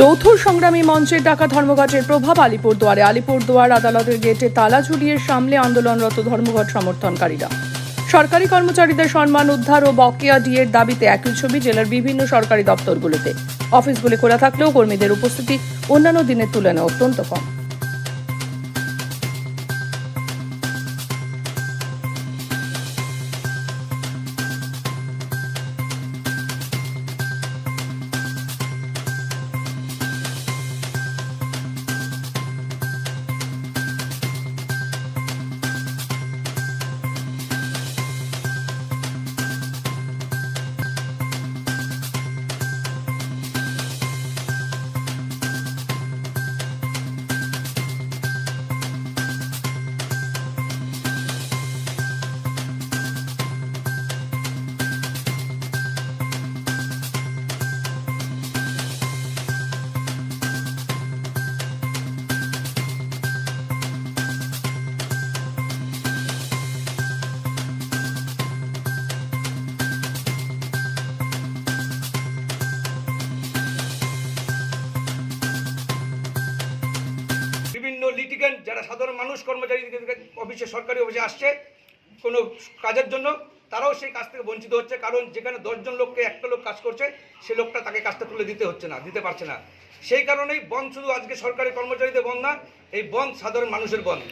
যৌথ সংগ্রামী মঞ্চের ডাকা ধর্মঘটের প্রভাব আলিপুরদুয়ারে। আলিপুরদুয়ার আদালতের গেটে তালা ঝুলিয়ে সামলে আন্দোলনরত ধর্মঘট সমর্থনকারীরা। সরকারি কর্মচারীদের সম্মান, উদ্ধার ও বকেয়া ডিএর দাবিতে একই ছবি জেলার বিভিন্ন সরকারি দপ্তরগুলোতে। অফিসগুলি খোলা থাকলেও কর্মীদের উপস্থিতি অন্যান্য দিনের তুলনায় অত্যন্ত কম। যারা সাধারণ মানুষ, কর্মচারী অফিসে সরকারি অফিসে আসছে কোনো কাজের জন্য, তারাও সেই কাজ থেকে বঞ্চিত হচ্ছে। কারণ যেখানে দশজন লোককে একটা লোক কাজ করছে, সে লোকটা তাকে কাজটা তুলে দিতে হচ্ছে না, দিতে পারছে না। সেই কারণেই বন শুধু আজকে সরকারি কর্মচারীদের বন না, এই বন সাধারণ মানুষের বন্ধ